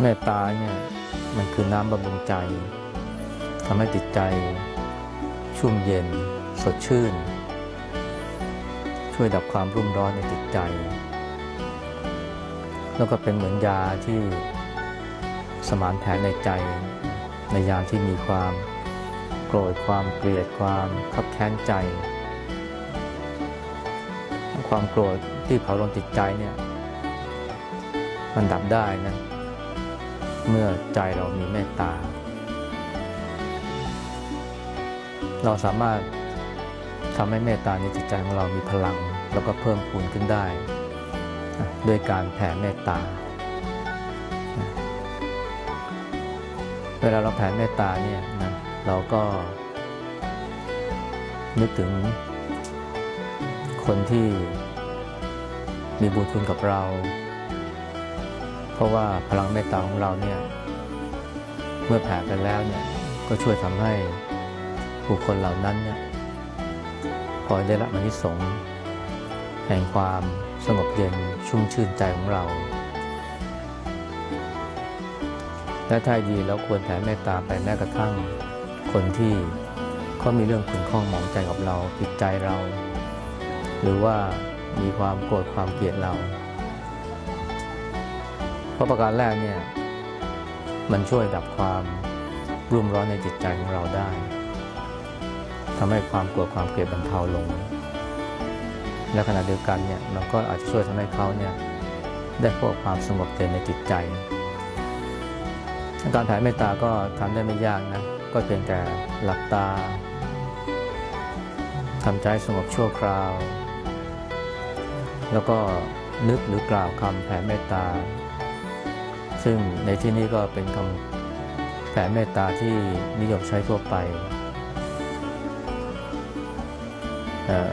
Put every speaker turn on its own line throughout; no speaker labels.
เมตตาเนี่ยมันคือน้ำบำรุงใจทำให้จิตใจ ชุ่มเย็น สดชื่น ช่วยดับความรุ่มร้อนในจิตใจ แล้วก็เป็นเหมือนยาที่สมานแผลในใจ ในยามที่มีความโกรธความเกลียดความคับแค้นใจ ความโกรธที่เผาลนจิตใจเนี่ยมันดับได้นะ เมื่อใจเรามีเมตตา เราสามารถทำให้เมตตาในจิตใจของเรามีพลัง แล้วก็เพิ่มพูนขึ้นได้ ด้วยการแผ่เมตตา เวลาเราแผ่เมตตาเนี่ยนะเราก็ นึกถึงคนที่มีบุญคุณกับเรา เพราะว่าพลังเมตตาของเราเนี่ยเมื่อแผ่ไปแล้วเนี่ยก็ช่วยทำให้บุคคลเหล่านั้นเนี่ยพอยได้รับอนิสงส์แห่งความสงบเย็นชุ่มชื่นใจของเรา และถ้าดีแล้วควรแผ่เมตตาไปแม้กระทั่งคนที่เขามีเรื่องขุ่นข้องหมองใจกับเราผิดใจเรา หรือว่ามีความโกรธความเกลียดเรา เพราะประการแรกเนี่ยมันช่วยดับความรุ่มร้อนในจิตใจของเราได้ทำให้ความโกรธความเกลียดบรรเทาลง และขณะเดียวกันเนี่ยมันก็อาจจะช่วยทำให้เขาเนี่ยได้พบความสงบเย็นในจิตใจ การแผ่เมตตาก็ทำได้ไม่ยากนะ ก็เพียงแต่หลับตาทำใจสงบชั่วคราว แล้วก็นึกหรือกล่าวคำแผ่เมตตา ซึ่งในที่นี้ก็เป็นคำแผ่เมตตาที่นิยมใช้ทั่วไป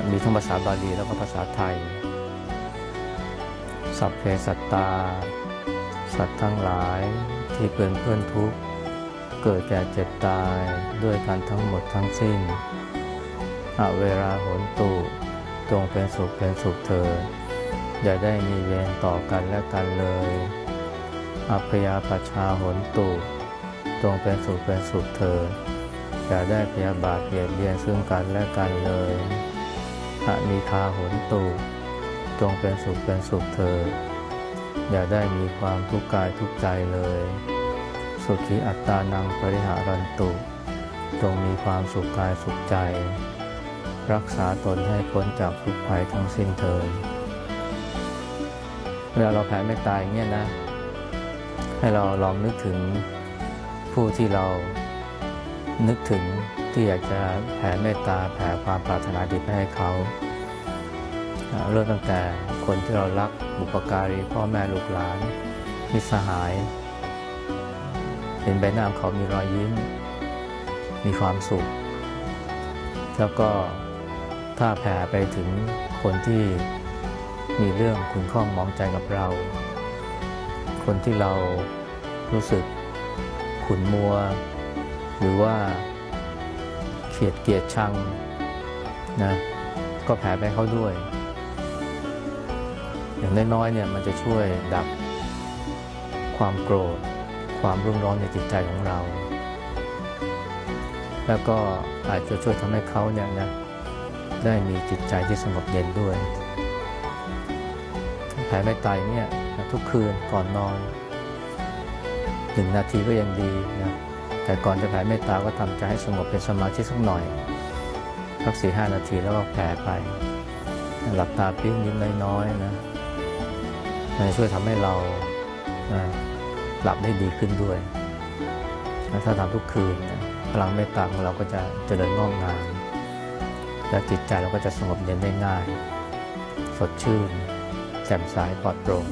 มีทั้งภาษาบาลีแล้วก็ภาษาไทย สัพเพสัตตา สัตว์ทั้งหลายที่เป็นเพื่อนทุกข์ เกิดแก่เจ็บตายด้วยกันทั้งหมดทั้งสิ้นอเวลาหนตุจงเป็นสุขเป็นสุขเถิดอย่าได้มีเวรต่อกันและกันเลย อัพยาปชชาหนตุจงเป็นสุขเป็นสุขเถิดอย่าได้พยาบาทเบียดเบียนซึ่งกันและกันเลยอนิคาหนตุจงเป็นสุขเป็นสุขเถิดอย่าได้มีความทุกข์กายทุกใจเลย สุขีอัตตานังปริหารันตุจงมีความสุขกายสุขใจ รักษาตนให้พ้นจากทุกภัยทั้งสิ้นเถิดเวลาเราแผ่เมตตายเงี้ยนะ ให้เราลองนึกถึงผู้ที่เรานึกถึงที่อยากจะแผ่เมตตาแผ่ความปรารถนาดีไปให้เขา เริ่มตั้งแต่คนที่เรารักบุปการีพ่อแม่ลูกหลานมิสหาย เห็นใบหน้าของเขามีรอยยิ้ม มีความสุข แล้วก็ถ้าแผ่ไปถึงคนที่มีเรื่องขุนข้องมองใจกับเรา คนที่เรารู้สึกขุนมัว หรือว่าเขียดเกียดชังนะก็แผ่ไปเขาด้วย อย่างน้อยๆเนี่ยมันจะช่วยดับความโกรธ ความรุ่มร้อนในจิตใจของเรา แล้วก็อาจจะช่วยทำให้เขาเนี่ยนะได้มีจิตใจที่สงบเย็นด้วยแผ่ไม่ตายเนี่ย ทุกคืนก่อนนอนหนึ่งนาทีก็ยังดีนะแต่ก่อนจะแผ่เมตตาก็ทำใจให้สงบเป็นสมาธิสักหน่อยสักสี่ห้านาทีแล้วก็แผ่ไป หลับตาพิ้งยิ้มน้อยๆนะมันช่วยทำให้เรานะหลับได้ดีขึ้นด้วยและถ้าทำทุกคืนนะพลังเมตตาของเราก็จะเจริญงอกงามและจิตใจเราก็จะสงบเย็นได้ง่าย สดชื่น แจ่มใสปลอดโปร่ง